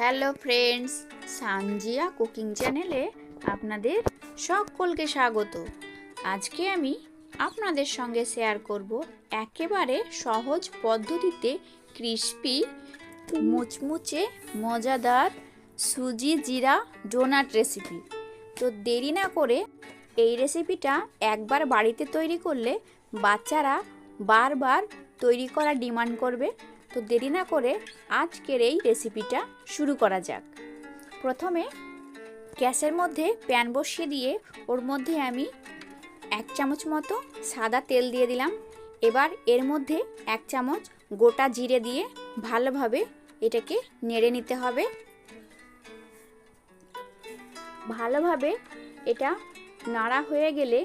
Hello friends Sanjia cooking চ্যানেলে আপনাদের সকলকে স্বাগত। আজকে আমি আপনাদের সঙ্গে শেয়ার করব একেবারে সহজ পদ্ধতিতে ক্রিস্পি মুচমুচে, মজাদার সুজি জিরা ডোনাট রেসিপি তো দেরি না করে এই রেসিপিটা একবার বাড়িতে তৈরি করলে বাচ্চারা বারবার তৈরি করার ডিমান্ড করবে। তো দেরি না করে আজকের এই রেসিপিটা শুরু করা যাক। প্রথমে গ্যাসের মধ্যে প্যান বসিয়ে দিয়ে ওর মধ্যে আমি এক চামচ মতো সাদা তেল দিয়ে দিলাম। এবার এর মধ্যে এক চামচ গোটা জিরে দিয়ে ভালোভাবে এটাকে নেড়ে নিতে হবে। ভালোভাবে এটা নাড়া হয়ে গেলে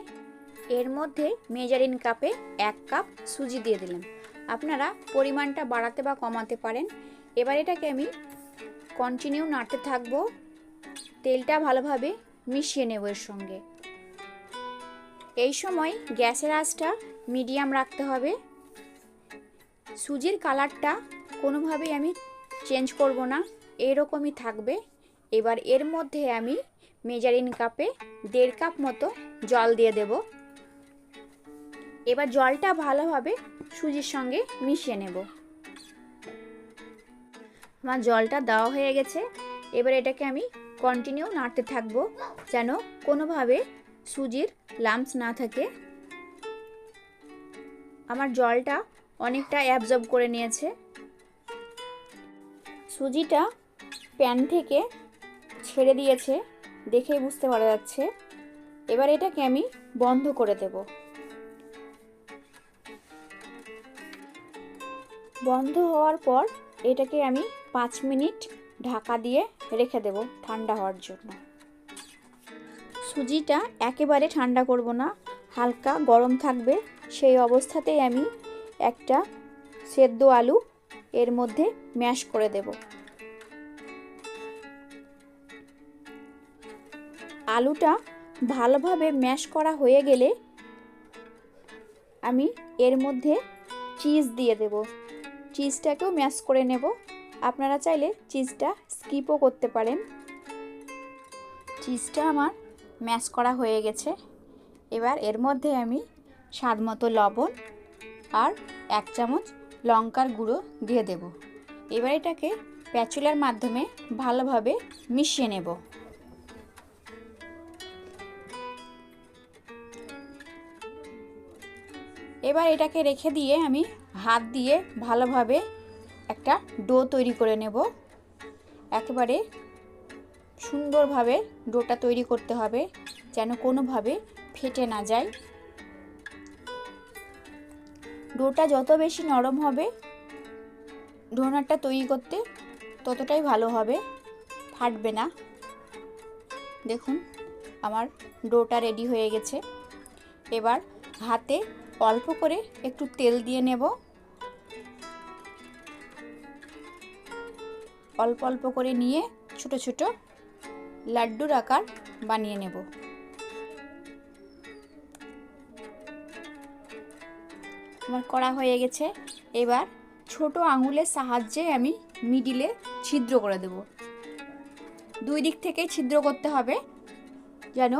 এর মধ্যে মেজারিন কাপে এক কাপ সুজি দিয়ে দিলাম। আপনারা পরিমাণটা বাড়াতে বা কমাতে পারেন। এবার এটাকে আমি কন্টিনিউ নাড়তে থাকব। তেলটা ভালোভাবে মিশিয়ে নেব এর সঙ্গে। এই সময় গ্যাসের আঁচটা মিডিয়াম রাখতে হবে। সুজির কালারটা কোনোভাবেই আমি চেঞ্জ করব না, এরকমই থাকবে। এবার এর মধ্যে আমি মেজারিন কাপে দেড় কাপ মতো জল দিয়ে দেব। এবার জলটা ভালোভাবে সুজির সঙ্গে মিশিয়ে নেব। আমার জলটা দেওয়া হয়ে গেছে। এবার এটাকে আমি কন্টিনিউ নাড়তে থাকব যেন কোনোভাবে সুজির লাম্পস না থাকে। আমার জলটা অনেকটা অ্যাবজর্ব করে নিয়েছে। সুজিটা প্যান থেকে ছেড়ে দিয়েছে, দেখেই বুঝতে পারা যাচ্ছে। এবার এটাকে আমি বন্ধ করে দেবো। বন্ধ হওয়ার পর এটাকে আমি পাঁচ মিনিট ঢাকা দিয়ে রেখে দেব ঠান্ডা হওয়ার জন্য। সুজিটা একেবারে ঠান্ডা করব না, হালকা গরম থাকবে। সেই অবস্থাতেই আমি একটা সেদ্ধ আলু এর মধ্যে ম্যাশ করে দেব। আলুটা ভালোভাবে ম্যাশ করা হয়ে গেলে আমি এর মধ্যে চিজ দিয়ে দেব। চিজটাকেও ম্যাশ করে নেব। আপনারা চাইলে চিজটা স্কিপও করতে পারেন। চিজটা আমার ম্যাশ করা হয়ে গেছে। এবার এর মধ্যে আমি স্বাদ মতো লবণ আর এক চামচ লঙ্কার গুঁড়ো দিয়ে দেব। এবার এটাকে প্যাচুলার মাধ্যমে ভালোভাবে মিশিয়ে নেব। এবার এটাকে রেখে দিয়ে আমি হাত দিয়ে ভালোভাবে একটা ডো তৈরি করে নেব। একেবারে সুন্দরভাবে ডোটা তৈরি করতে হবে যেন কোনোভাবে ফেটে না যায়। ডোটা যত বেশি নরম হবে ডোনাটটা তৈরি করতে ততটাই ভালো হবে, ফাটবে না। দেখুন, আমার ডোটা রেডি হয়ে গেছে। এবার হাতে অল্প করে একটু তেল দিয়ে নেব। অল্প অল্প করে নিয়ে ছোট ছোট লাড্ডুর আকার বানিয়ে নেব। আমার করা হয়ে গেছে। এবার ছোট আঙুলের সাহায্যে আমি মিডিলে ছিদ্র করে দেব। দুই দিক থেকে ছিদ্র করতে হবে, যেন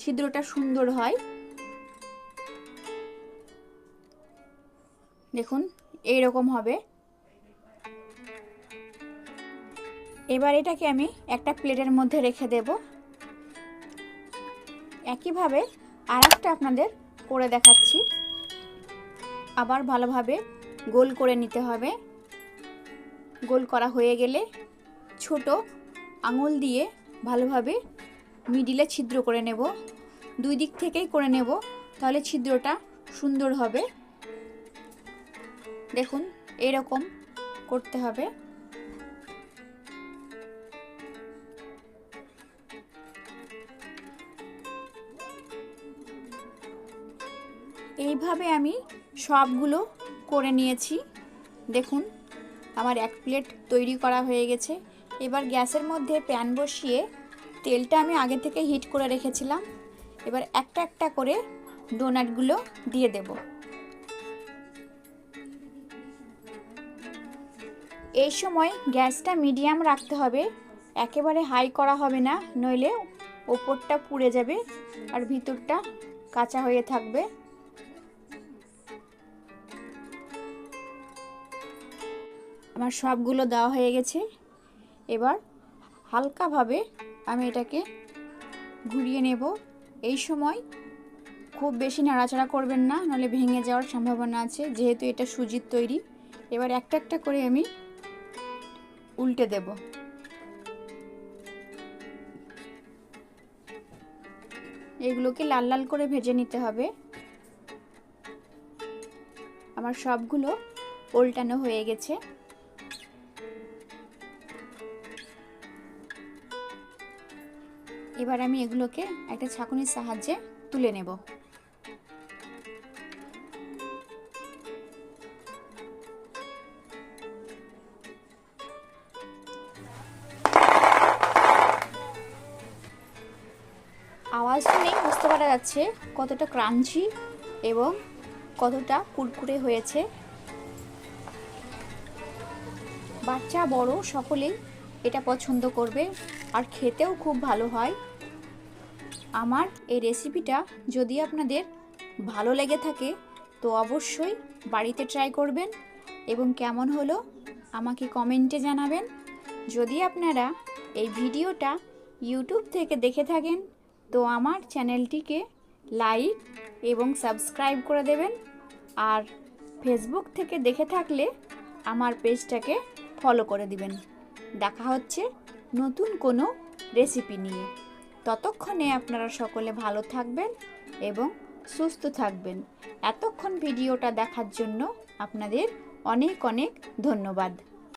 ছিদ্রটা সুন্দর হয়। দেখুন এই রকম হবে। এবার এটাকে আমি একটা প্লেটের মধ্যে রেখে দেব। একইভাবে আর একটা আপনাদের করে দেখাচ্ছি। আবার ভালোভাবে গোল করে নিতে হবে। গোল করা হয়ে গেলে ছোট আঙুল দিয়ে ভালোভাবে মিডিলে ছিদ্র করে নেব। দুই দিক থেকেই করে নেব, তাহলে ছিদ্রটা সুন্দর হবে। দেখুন, এরকম করতে হবে। এইভাবে আমি সবগুলো করে নিয়েছি। দেখুন, আমার এক প্লেট তৈরি করা হয়ে গেছে। এবার গ্যাসের মধ্যে প্যান বসিয়ে তেলটা আমি আগে থেকে হিট করে রেখেছিলাম। এবার একটা একটা করে ডোনাটগুলো দিয়ে দেবো। এই সময় গ্যাসটা মিডিয়াম রাখতে হবে। একেবারে হাই করা হবে না, নইলে ওপরটা পুড়ে যাবে আর ভিতরটা কাঁচা হয়ে থাকবে। আমার সবগুলো দেওয়া হয়ে গেছে। এবার হালকাভাবে আমি এটাকে ঘুরিয়ে নেব। এই সময় খুব বেশি নাড়াচাড়া করবেন না নাহলে ভেঙে যাওয়ার সম্ভাবনা আছে, যেহেতু এটা সুজির তৈরি। এবার একটা একটা করে আমি উল্টে দেব। এগুলোকে লাল লাল করে ভেজে নিতে হবে। আমার সবগুলো উল্টানো হয়ে গেছে। এবার আমি এগুলোকে একটা ছাঁকুনির সাহায্যে তুলে নেব। আওয়াজ বুঝতে পারা যাচ্ছে কতটা ক্রাঞ্চি এবং কতটা কুরকুরে হয়েছে। বাচ্চা, বড় সকলেই এটা পছন্দ করবে আর খেতেও খুব ভালো হয়। আমার এই রেসিপিটা যদি আপনাদের ভালো লেগে থাকে, তো অবশ্যই বাড়িতে ট্রাই করবেন এবং কেমন হলো আমাকে কমেন্টে জানাবেন। যদি আপনারা এই ভিডিওটা ইউটিউব থেকে দেখে থাকেন তো আমার চ্যানেলটিকে লাইক এবং সাবস্ক্রাইব করে দেবেন। আর ফেসবুক থেকে দেখে থাকলে আমার পেজটাকে ফলো করে দিবেন। দেখা হচ্ছে নতুন কোনো রেসিপি নিয়ে। ততক্ষণে আপনারা সকলে ভালো থাকবেন এবং সুস্থ থাকবেন। এতক্ষণ ভিডিওটা দেখার জন্য আপনাদের অনেক অনেক ধন্যবাদ।